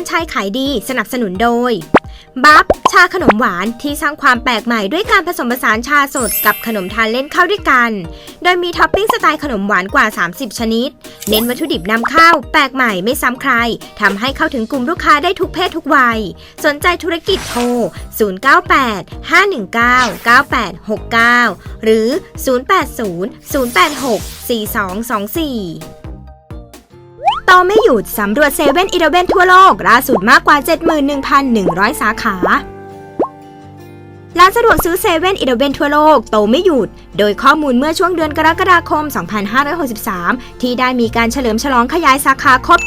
นชส์ขายดีสนับสนุนโดย บัฟชาขนมหวานที่สร้างความแปลกใหม่ด้วยการผสมผสานชาสดกับขนมทานเล่นเข้าด้วยกัน โดยมีท็อปปิ้งสไตล์ขนมหวานกว่า 30 ชนิด เน้นวัตถุดิบนำเข้า แปลกใหม่ไม่ซ้ำใครทำให้เข้าถึงกลุ่มลูกค้าได้ทุกเพศทุกวัย สนใจธุรกิจโทร 098 519 9869 หรือ 080 086 4224 โตไม่หยุดสำรวจเซเว่นอีเลเวนทั่วโลกล่าสุดมากกว่า 71,100 สาขา ร้านสะดวกซื้อเซเว่นอีเลเวนทั่วโลกโตไม่หยุด โดยข้อมูลเมื่อช่วงเดือนกรกฎาคม 2563 ที่ได้มีการเฉลิมฉลองขยายสาขาครบ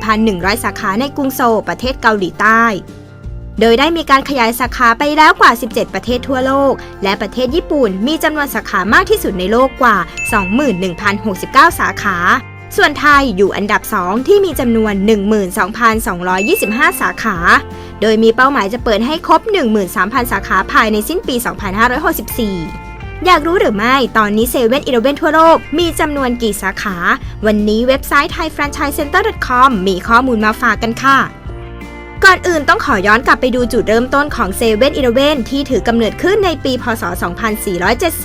71,100 สาขาในกรุงโซลประเทศเกาหลีใต้โดยได้มีการขยายสาขาไปแล้วกว่า 17 ประเทศทั่วโลก และประเทศญี่ปุ่นมีจำนวนสาขามากที่สุดในโลกกว่า 21,069 สาขา ส่วนไทยอยู่อันดับ 2 ที่มีจำนวน 12,225 สาขา โดยมีเป้าหมายจะเปิดให้ครบ 13,000 สาขาภายในสิ้นปี 2564 อยากรู้หรือไม่ ตอนนี้เซเว่นอีเลเวนทั่วโลก มีจำนวนกี่สาขา วันนี้เว็บไซต์ thaifranchisecenter.com มีข้อมูลมาฝากกันค่ะ ก่อนอื่นต้องขอย้อนกลับไปดูจุดเริ่มต้นของเซเว่นอีเลเวนที่ถือกำเนิดขึ้นในปี พศ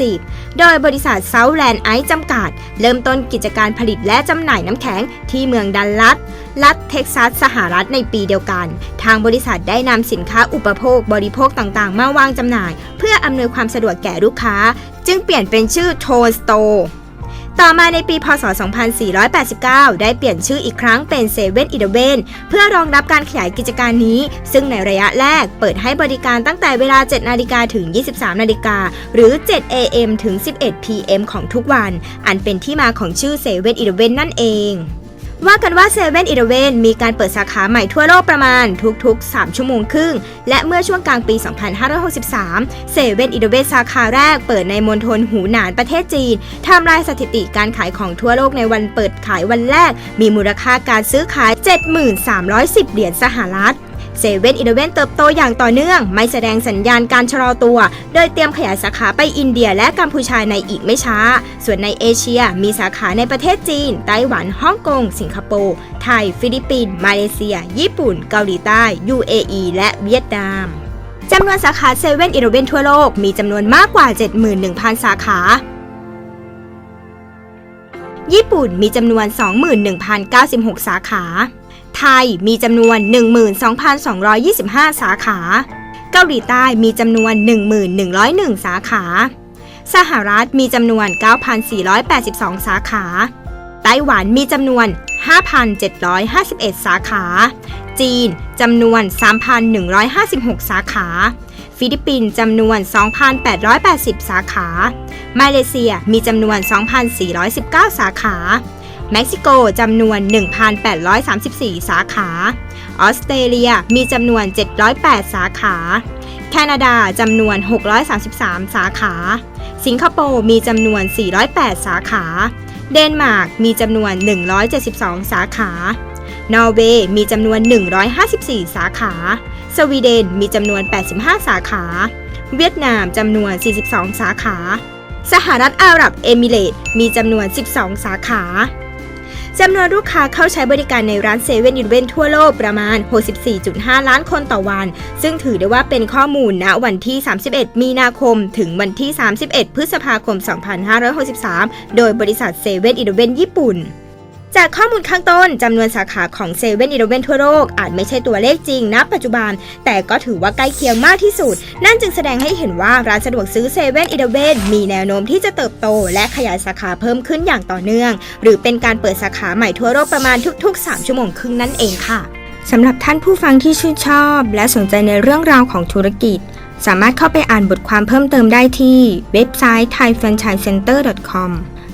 2470 โดยบริษัทเซาท์แลนด์ไอซ์จำกัด เริ่มต้นกิจการผลิตและจำหน่ายน้ำแข็งที่เมืองดัลลัส รัฐเท็กซัสสหรัฐในปีเดียวกัน ทางบริษัทได้นำสินค้าอุปโภคบริโภคต่างๆ มาวางจำหน่าย เพื่ออำนวยความสะดวกแก่ลูกค้า จึงเปลี่ยนเป็นชื่อโทนสโต ต่อมาในปีพศ 2489 ได้เปลี่ยนชื่ออีกครั้งเป็นเซเว่นอีเวนเพื่อรองรับการขยายกิจการนี้ ซึ่งในระยะแรกเปิดให้บริการตั้งแต่เวลา 7 นาฬิกาถึง 23 นาฬิกา หรือ 7 AM ถึง 11 PM ของทุกวัน อันเป็นที่มาของชื่อเซเว่นอีเวนนั่นเอง ว่ากันว่า7 e เ e ่ e มีการเปิดสาขาใหม่ทั่วโลกประมาณทุกๆ 3 ชั่วโมงครึ่ง และเมื่อช่วงกลางปี 2563 เซเว่นอีเดเวนสาขาแรกเปิดในมณฑลหูหนานประเทศจีนทำลายสถิติการขายของทั่วโลกในวันเปิดขายวันแรก มีมูลค่าการซื้อขาย 7,310 เหรียญสหรัฐ เซเว่นอีเลเวนเติบโตอย่างต่อเนื่อง ไม่แสดงสัญญาณการชะลอตัว โดยเตรียมขยายสาขาไปอินเดียและกัมพูชาในอีกไม่ช้า ส่วนในเอเชียมีสาขาในประเทศจีน ไต้หวัน ฮ่องกง สิงคโปร์ ไทย ฟิลิปปินส์ มาเลเซีย ญี่ปุ่น เกาหลีใต้ UAE และเวียดนามจำนวนสาขาเซเว่นอีเลเวนทั่วโลกมีจำนวนมากกว่า 71,000 สาขา ญี่ปุ่นมีจำนวน 21,096 สาขา ไทยมีจำนวน 12,225 สาขา เกาหลีใต้มีจำนวน1,101 สาขา สหรัฐมีจำนวน 9,482 สาขา ไต้หวันมีจำนวน 5,751 สาขา จีนจำนวน 3,156 สาขา ฟิลิปปินส์จำนวน 2,880 สาขา มาเลเซียมีจำนวน 2,419 สาขา เม็กซิโกจำนวน 1,834 สาขา ออสเตรเลียมีจำนวน 708 สาขา แคนาดาจำนวน 633 สาขา สิงคโปร์มีจำนวน 408 สาขา เดนมาร์กมีจำนวน 172 สาขานอร์เวย์มีจำนวน 154 สาขา สวีเดนมีจำนวน 85 สาขา เวียดนามจำนวน 42 สาขา สหรัฐอาหรับเอมิเรตส์มีจำนวน 12 สาขา จำนวนลูกค้าเข้าใช้บริการในร้านเซเว่นอีเวนทั่วโลกประมาณ 64.5 ล้านคนต่อวัน ซึ่งถือได้ว่าเป็นข้อมูลณวันที่ 31 มีนาคม ถึงวันที่ 31 พฤษภาคม 2563 โดยบริษัทเซเว่นอีเวนญี่ปุ่น จากข้อมูลข้างต้นจำนวนสาขาของ7 e เ e ่ e อทั่วโลกอาจไม่ใช่ตัวเลขจริงณปัจจุบัน แต่ก็ถือว่าใกล้เคียงมากที่สุด นั่นจึงแสดงให้เห็นว่าร้านสะดวกซื้อ7 e เ e ่ e อมีแนวโน้มที่จะเติบโต และขยายสาขาเพิ่มขึ้นอย่างต่อเนื่อง หรือเป็นการเปิดสาขาใหม่ทั่วโลกประมาณทุก ๆ 3 ชั่วโมงครึ่งนั่นเองค่ะสำหรับท่านผู้ฟังที่ชื่นชอบ และสนใจในเรื่องราวของธุรกิจ สามารถเข้าไปอ่านบทความเพิ่มเติมได้ที่เว็บไซต์ thaifranchisecenter.com